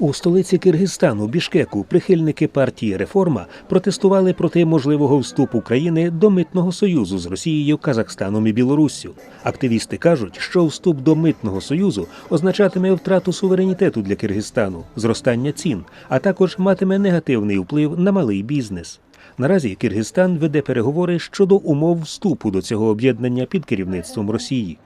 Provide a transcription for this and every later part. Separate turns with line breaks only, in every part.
У столиці Киргизстану Бішкеку прихильники партії Реформа протестували проти можливого вступу країни до митного союзу з Росією, Казахстаном і Білоруссю. Активісти кажуть, що вступ до митного союзу означатиме втрату суверенітету для Киргизстану, зростання цін, а також матиме негативний вплив на малий бізнес. Наразі Киргизстан веде переговори щодо умов вступу до цього об'єднання під керівництвом Росії.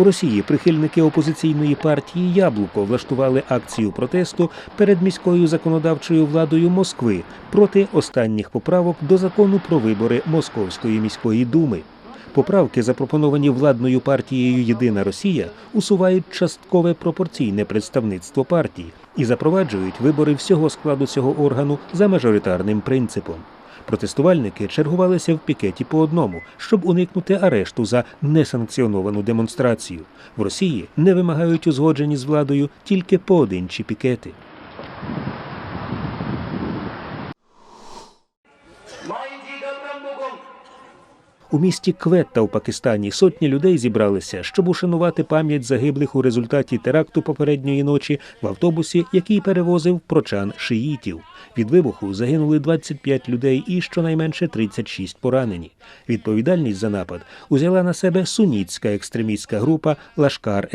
У Росії прихильники опозиційної партії Яблуко влаштували акцію протесту перед міською законодавчою владою Москви проти останніх поправок до закону про вибори Московської міської думи. Поправки, запропоновані владною партією Єдина Росія, усувають часткове пропорційне представництво партії і запроваджують вибори всього складу цього органу за мажоритарним принципом. Протестувальники чергувалися в пікеті по одному, щоб уникнути арешту за несанкціоновану демонстрацію. В Росії не вимагають узгоджені з владою тільки поодинчі пікети. У місті Кветта у Пакистані сотні людей зібралися, щоб ушанувати пам'ять загиблих у результаті теракту попередньої ночі в автобусі, який перевозив прочан шиїтів. Від вибуху загинули 25 людей і щонайменше 36 поранені. Відповідальність за напад узяла на себе сунітська екстремістська група Лашкар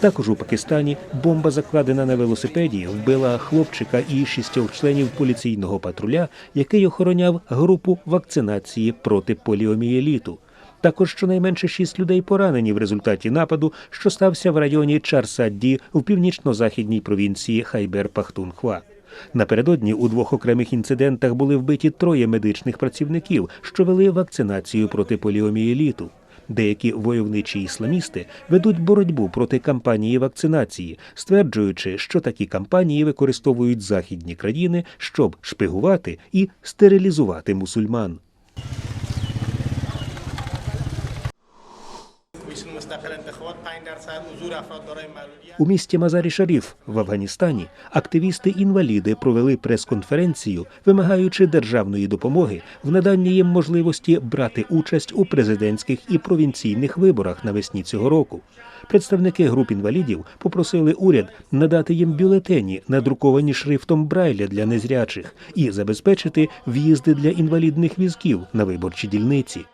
Також у Пакистані бомба, закладена на велосипеді, вбила хлопчика і шістьох членів поліційного патруля, який охороняв групу вакцинації проти поліомієліту. Також щонайменше шість людей поранені в результаті нападу, що стався в районі Чарсадді у північно-західній провінції Хайбер-Пахтунхва. Напередодні у двох окремих інцидентах були вбиті троє медичних працівників, що вели вакцинацію проти поліомієліту. Деякі войовничі ісламісти ведуть боротьбу проти кампанії вакцинації, стверджуючи, що такі кампанії використовують західні країни, щоб шпигувати і стерилізувати мусульман. У місті Мазарі Шаріф в Афганістані активісти-інваліди провели прес-конференцію, вимагаючи державної допомоги в наданні їм можливості брати участь у президентських і провінційних виборах навесні цього року. Представники груп інвалідів попросили уряд надати їм бюлетені, надруковані шрифтом Брайля для незрячих, і забезпечити в'їзди для інвалідних візків на виборчі дільниці.